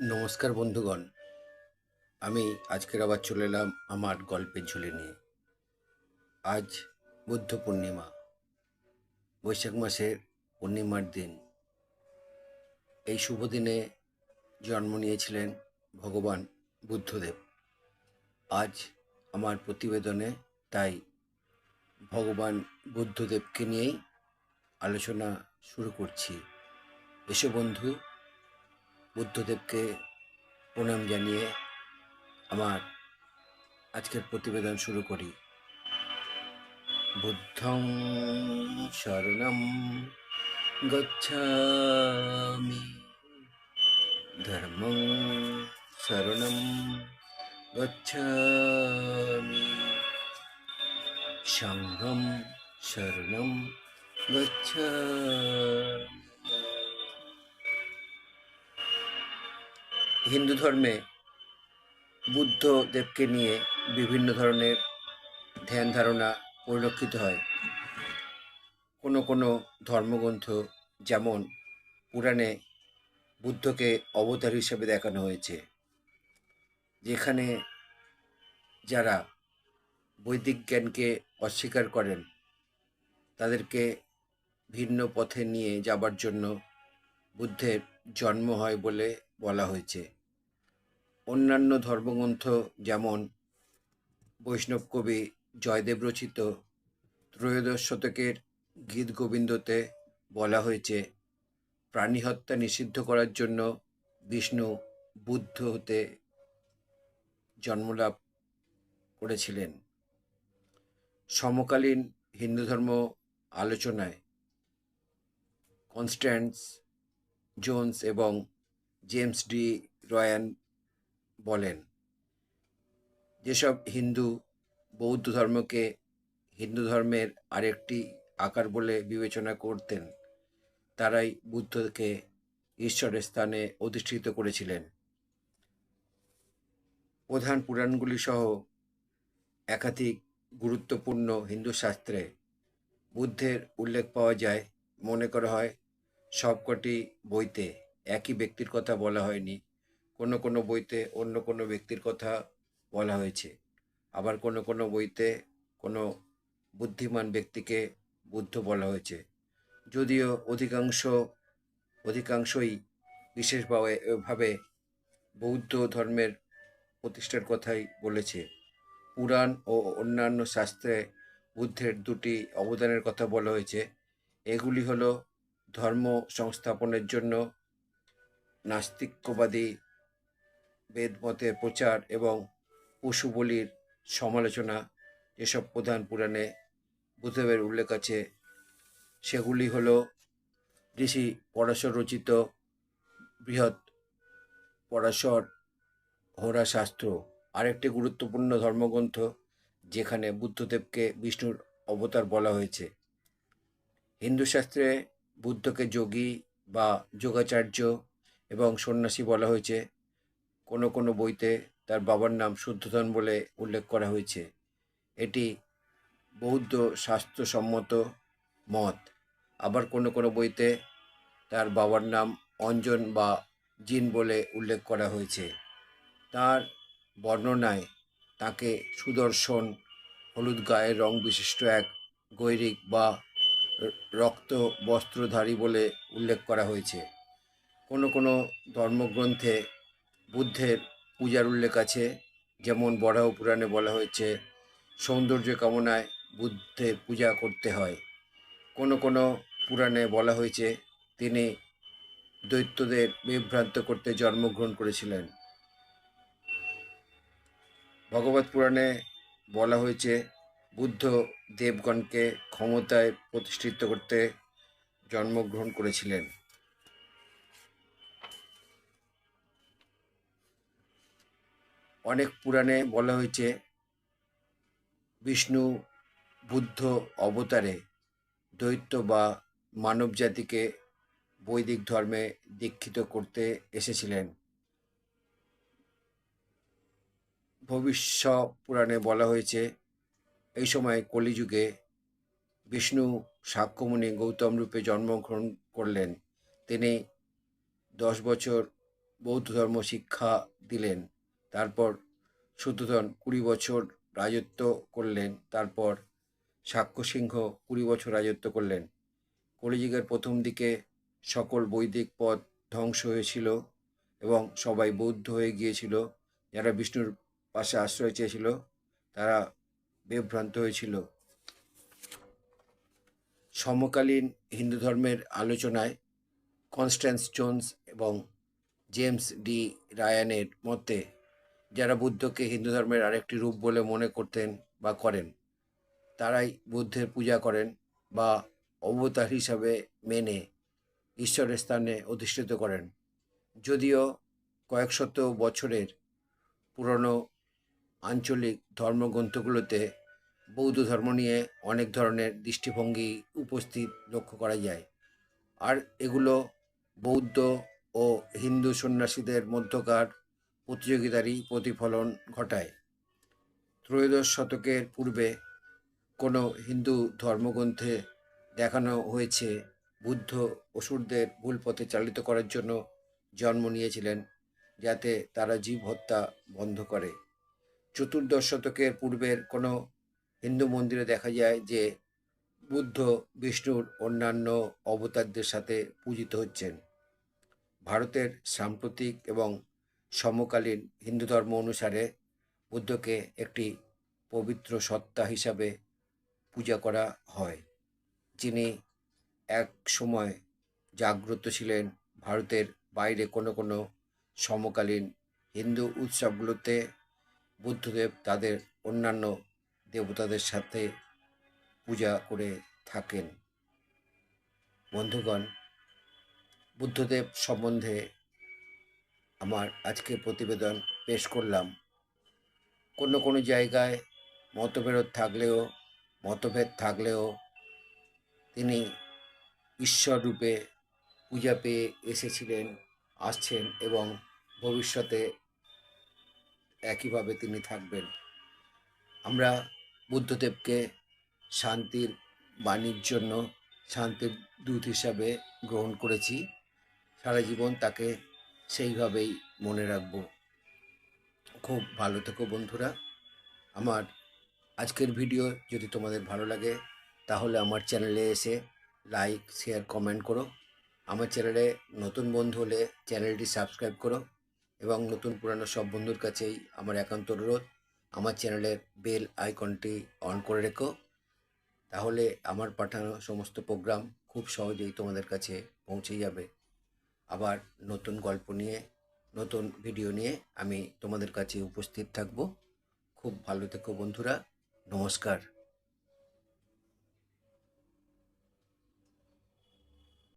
নমস্কার বন্ধুগণ। আমি আজকের আবার চলে এলাম আমার গল্পের ঝুলি নিয়ে। আজ বুদ্ধ পূর্ণিমা, বৈশাখ মাসের পূর্ণিমার দিন। এই শুভ দিনে জন্ম নিয়েছিলেন ভগবান বুদ্ধদেব। আজ আমার প্রতিবেদনে তাই ভগবান বুদ্ধদেবকে নিয়েই আলোচনা শুরু করছি। এসো বন্ধু বুদ্ধদেবকে প্রণাম জানিয়ে আমার আজকের প্রতিবেদন শুরু করি। বুদ্ধং শরণম গচ্ছামি, ধর্মং শরণম গচ্ছামি, সংঘম শরণম গচ্ছামি। হিন্দু ধর্মে বুদ্ধদেবকে নিয়ে বিভিন্ন ধরনের ধ্যান ধারণা পরিলক্ষিত হয়। কোনো কোনো ধর্মগ্রন্থ যেমন পুরাণে বুদ্ধকে অবতার হিসেবে দেখানো হয়েছে, যেখানে যারা বৈদিক জ্ঞানকে অস্বীকার করেন, তাদেরকে ভিন্ন পথে নিয়ে যাবার জন্য বুদ্ধের জন্ম হয় বলে বলা হয়েছে। অন্যান্য ধর্মগ্রন্থ যেমন বৈষ্ণব কবি জয়দেব রচিত, ত্রয়োদশ শতকের গীত গোবিন্দতে বলা হয়েছে প্রাণী হত্যা নিষিদ্ধ করার জন্য বিষ্ণু বুদ্ধ হতে জন্মলাভ করেছিলেন। সমকালীন হিন্দু ধর্ম আলোচনায় কনস্ট্যান্স, জোন্স এবং জেমস ডি রয়ান বলেন, যেসব হিন্দু, বৌদ্ধ ধর্মকে হিন্দু ধর্মের আরেকটি আকার বলে বিবেচনা করতেন, তারাই বুদ্ধকে ঈশ্বরের স্থানে অধিষ্ঠিত করেছিলেন। প্রধান পুরাণগুলি সহ একাধিক গুরুত্বপূর্ণ হিন্দু শাস্ত্রে বুদ্ধের উল্লেখ পাওয়া যায়। মনে করা হয়, সবকটি বইতে একই ব্যক্তির কথা বলা হয়নি। কোনো কোনো বইতে অন্য কোনো ব্যক্তির কথা বলা হয়েছে। আবার কোনো কোনো বইতে কোনো বুদ্ধিমান ব্যক্তিকে বুদ্ধ বলা হয়েছে। যদিও অধিকাংশ, অধিকাংশই বিশেষভাবে ভাবে বৌদ্ধ ধর্মের প্রতিষ্ঠার কথাই বলেছে। পুরাণ ও অন্যান্য শাস্ত্রে বুদ্ধের দুটি অবদানের কথা বলা হয়েছে। এগুলি হলো ধর্ম সংস্থাপনের জন্য নাস্তিক্যবাদী বেদমতের প্রচার এবং পশু বলির সমালোচনা যেসব প্রধান পুরাণে বুদ্ধদেবের উল্লেখ আছে, সেগুলি হলো ঋষি পরাশর রচিত বৃহৎ পরাশর হোরা শাস্ত্র। আরেকটি গুরুত্বপূর্ণ ধর্মগ্রন্থ যেখানে বুদ্ধদেবকে বিষ্ণুর অবতার বলা হয়েছে। হিন্দু শাস্ত্রে বুদ্ধকে যোগী বা যোগাচার্য এবং সন্ন্যাসী বলা হয়েছে। কোনো কোনো বইতে তার বাবার নাম শুদ্ধধন বলে উল্লেখ করা হয়েছে। এটি বৌদ্ধ স্বাস্থ্যসম্মত মত। আবার কোনো কোনো বইতে তার বাবার নাম অঞ্জন বা জিন বলে উল্লেখ করা হয়েছে। তার বর্ণনায় তাকে সুদর্শন, হলুদ গায়ের রং বিশিষ্ট এক গৈরিক বা রক্ত বস্ত্রধারী বলে উল্লেখ করা হয়েছে। কোনো কোনো ধর্মগ্রন্থে বুদ্ধের পূজার উল্লেখ আছে। যেমন বরাহ পুরাণে বলা হয়েছে, সৌন্দর্য কামনায় বুদ্ধের পূজা করতে হয়। কোনো কোনো পুরাণে বলা হয়েছে, তিনি দৈত্যদের বিভ্রান্ত করতে জন্মগ্রহণ করেছিলেন। ভগবত পুরাণে বলা হয়েছে, বুদ্ধ দেবগণকে ক্ষমতায় প্রতিষ্ঠিত করতে জন্মগ্রহণ করেছিলেন। অনেক পুরাণে বলা হয়েছে, বিষ্ণু বুদ্ধ অবতারে দৈত্য বা মানব জাতিকে বৈদিক ধর্মে দীক্ষিত করতে এসেছিলেন। ভবিষ্য পুরাণে বলা হয়েছে, এই সময় কলিযুগে বিষ্ণু সাক্ষ্যমণি গৌতম রূপে জন্মগ্রহণ করলেন। তিনি দশ বছর বৌদ্ধ ধর্ম শিক্ষা দিলেন। তারপর শুদ্ধোধন কুড়ি বছর রাজত্ব করলেন, তারপর সাক্ষ্য সিংহ কুড়ি বছর রাজত্ব করলেন। কলিযুগের প্রথম দিকে সকল বৈদিক পদ ধ্বংস হয়েছিল এবং সবাই বৌদ্ধ হয়ে গিয়েছিল। যারা বিষ্ণুর পাশে আশ্রয় চেয়েছিল, তারা বিভ্রান্ত হয়েছিল। সমকালীন হিন্দু ধর্মের আলোচনায় কনস্ট্যান্স জোন্স এবং জেমস ডি রায়ানের মতে যারা বুদ্ধকে হিন্দু ধর্মের আরেকটি রূপ বলে মনে করতেন বা করেন, তারাই বুদ্ধের পূজা করেন বা অবতার হিসাবে মেনে ঈশ্বরের স্থানে অধিষ্ঠিত করেন। যদিও কয়েক শত বছরের পুরনো আঞ্চলিক ধর্মগ্রন্থগুলোতে বৌদ্ধ ধর্ম নিয়ে অনেক ধরনের দৃষ্টিভঙ্গি উপস্থিত লক্ষ্য করা যায়। আর এগুলো বৌদ্ধ ও হিন্দু সন্ন্যাসীদের মধ্যকার প্রতিযোগিতারই প্রতিফলন ঘটায়। ত্রয়োদশ শতকের পূর্বে কোনো হিন্দু ধর্মগ্রন্থে দেখানো হয়েছে বুদ্ধ অসুরদের ভুল পথে চালিত করার জন্য জন্ম নিয়েছিলেন, যাতে তারা জীব হত্যা বন্ধ করে। চতুর্দশ শতকের পূর্বের কোনো হিন্দু মন্দিরে দেখা যায় যে বুদ্ধ, বিষ্ণুর অন্যান্য অবতারদের সাথে পূজিত হচ্ছেন। ভারতের সাম্প্রতিক এবং সমকালীন হিন্দু ধর্ম অনুসারে বুদ্ধকে একটি পবিত্র সত্তা হিসাবে পূজা করা হয়। যিনি এক সময় জাগ্রত ছিলেন ভারতের বাইরে কোনো কোনো সমকালীন হিন্দু উৎসবগুলোতে, বুদ্ধদেব তাদের অন্যান্য দেবতাদের সাথে পূজা করে থাকেন। বন্ধুগণ, বুদ্ধদেব সম্বন্ধে আমার আজকের প্রতিবেদন পেশ করলাম। কোনো কোনো জায়গায় মতবিরোধ থাকলেও, মতভেদ থাকলেও তিনি ঈশ্বর রূপে পূজা পেয়ে এসেছিলেন, আসছেন এবং ভবিষ্যতে একইভাবে তিনি থাকবেন। আমরা বুদ্ধদেবকে শান্তির বাণীর জন্য শান্তির দূত হিসাবে গ্রহণ করেছি। সারা জীবন তাকে সেইভাবেই মনে রাখব। খুব ভালো থেকো বন্ধুরা। আমার আজকের ভিডিও যদি তোমাদের ভালো লাগে, তাহলে আমার চ্যানেলে এসে লাইক শেয়ার কমেন্ট করো। আমার চ্যানেলে নতুন বন্ধু হলে চ্যানেলটি সাবস্ক্রাইব করো এবং নতুন পুরানো সব বন্ধুর কাছেই আমার একান্ত অনুরোধ, আমার চ্যানেলের বেল আইকনটি অন করে রেখো। তাহলে আমার পাঠানো সমস্ত প্রোগ্রাম খুব সহজেই তোমাদের কাছে পৌঁছে যাবে। আবার নতুন গল্প নিয়ে, নতুন ভিডিও নিয়ে আমি তোমাদের কাছে উপস্থিত থাকব। খুব ভালো থেকো বন্ধুরা। নমস্কার।